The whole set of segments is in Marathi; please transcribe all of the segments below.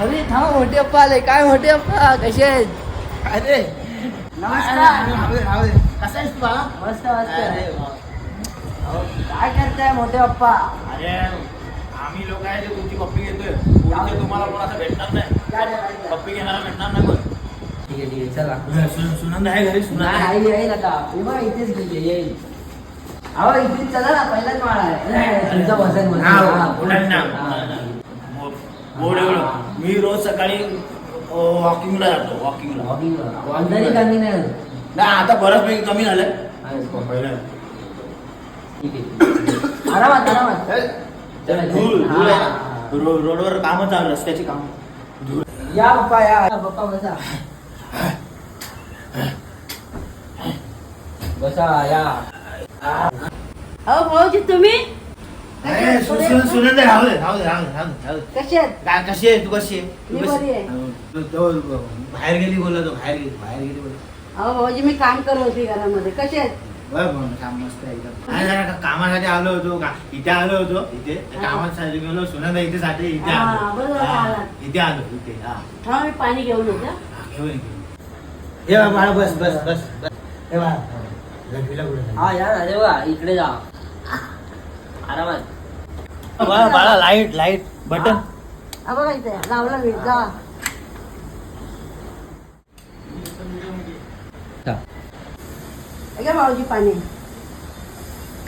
अरे थांब मोठे अप्पा आले काय मोठे अप्पा कसे आहेत अरे नमस्कार. कसा आहेस तू? मस्त मस्त. काय करताय मोठे अप्पा अरे आम्ही लोक आहे ते तुमची पप्पी घेतोय. तुम्हाला कोण असं भेटणार नाही. पप्पी घेणारा भेटणार नाही पण ठीक आहे ठीक आहे चला. सुनंद आहे घरी सुनंद आहे. येईल आता. हे बघ इथेच गेली येईल अहो इथे चला ना पहिलाच माळा आहे. तुमचा वजन एवढं मी रोज सकाळी वॉकिंगला जातो वॉकिंगला. अंधारी कमी नाही होत. नाही आता बऱ्याचपैकी कमी झालंय. पहिलं? ठीक आहे आरामात आरामात. चला, धूळ धूळ आहे. ना. रो- रोडवर कामं चालू रस्त्याची काम. या पप्पा या या, पप्पा बसा. बसा या. अहो भाऊजी तुम्ही? सुनंद राहू दे राहू दे राहू दे राहू दे, राहू दे कसे आहेत? काय कशी आहे तू कशी आहे? तू मी कशी- बरी आहे. तो- तो बाहेर गेली बोलला तो बाहेर गेली बाहेर गेली बोलला. अहो भाऊजी मी काम करत होती घरामध्ये. कसे आहेत? बरं बरं काम मस्त आहे एकदम. काय जरा का- कामासाठी आलो होतो का? इथे आलो होतो. इथे हा. कामासाठी गेलो सुनंदा इथे साठी इथे हा, आलो. बरोबर हा, आलात. इथे आलो इथे हा. हा मी पाणी घेऊन येते. हा. हा, घेऊन ये, घेऊन ये. बाळा बस बस बस बस. हे बा लघवीला कुठे जायचं? हा या ना रे बा इकडे जा. आरामात. बाळा बाळा लाइट लाइट बटन हा बघा इथे लावला मी जा. घ्या भाऊजी पाणी.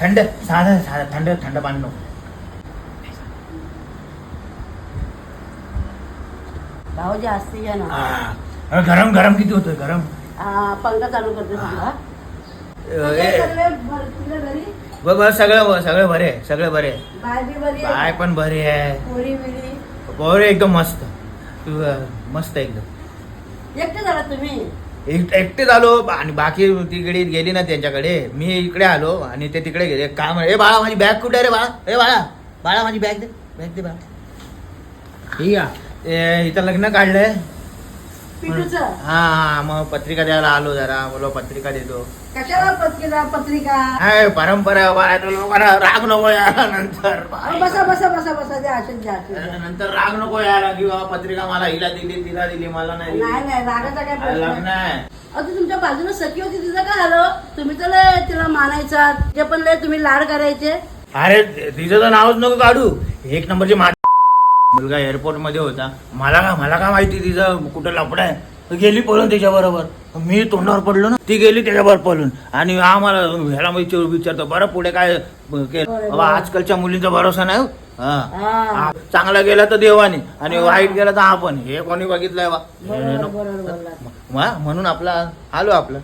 थंड साधं साधं थंड थंड पाणी नको. भाऊजी असते घ्या ना. हा. अरे गरम गरम किती होतोय गरम. हा, पंखा चालू करते सांगा अ, ए, घरी. बघ बघ सगळं सगळं बरे आहे, सगळं बरे आहे. बाय पण बरी आहे. पोरी एकदम मस्त. मस्त एकदम. एकटे झाला तुम्ही? एक एकटे आलो आणि बाकी तिकडे गेली ना त्यांच्याकडे. मी इकडे आलो आणि ते तिकडे गेले. काम ए बाळा माझी बॅग कुठे आहे रे बाळा? ए बाळा बाळा माझी बॅग दे बॅग दे बाळा. ठीक आहे. इथं लग्न काढलंय. हा हा मग पत्रिका द्यायला आलो जरा. बोलो पत्रिका देतो. कशाला पत्रिका पत्रिका? हाय परंपरा लोकांना राग नको यायला नंतर. बसा बसा बसा बसा द्या असेच. नंतर राग नको यायला की बाबा पत्रिका मला हिला दिली तिला दिली मला नाही. नाही रागाचा काय प्रश्न नाही. ती तुमच्या बाजूला सखी होती तिचं काय झालं? तुम्ही तर तिला मानायचा ते पण लय तुम्ही लाड करायचे. अरे तिचं तर नावच नको काढू. एक नंबरची मुलगा एअरपोर्टमध्ये होता. मला का मला का माहिती तिचं कुठं लपड आहे? गेली पळून त्याच्या बरोबर. मी तोंडावर पडलो ना ती गेली त्याच्यावर पळून. आणि आम्हाला ह्याला मी विचार- विचारतो बरं पुढे काय केलं बाबा. आजकालच्या मुलींचा भरोसा नाही हो. चांगला गेला तर देवाने. आणि. वाईट गेला तर आपण. हे कोणी बघितलंय बा. म्हणून आपला आलो आपलं.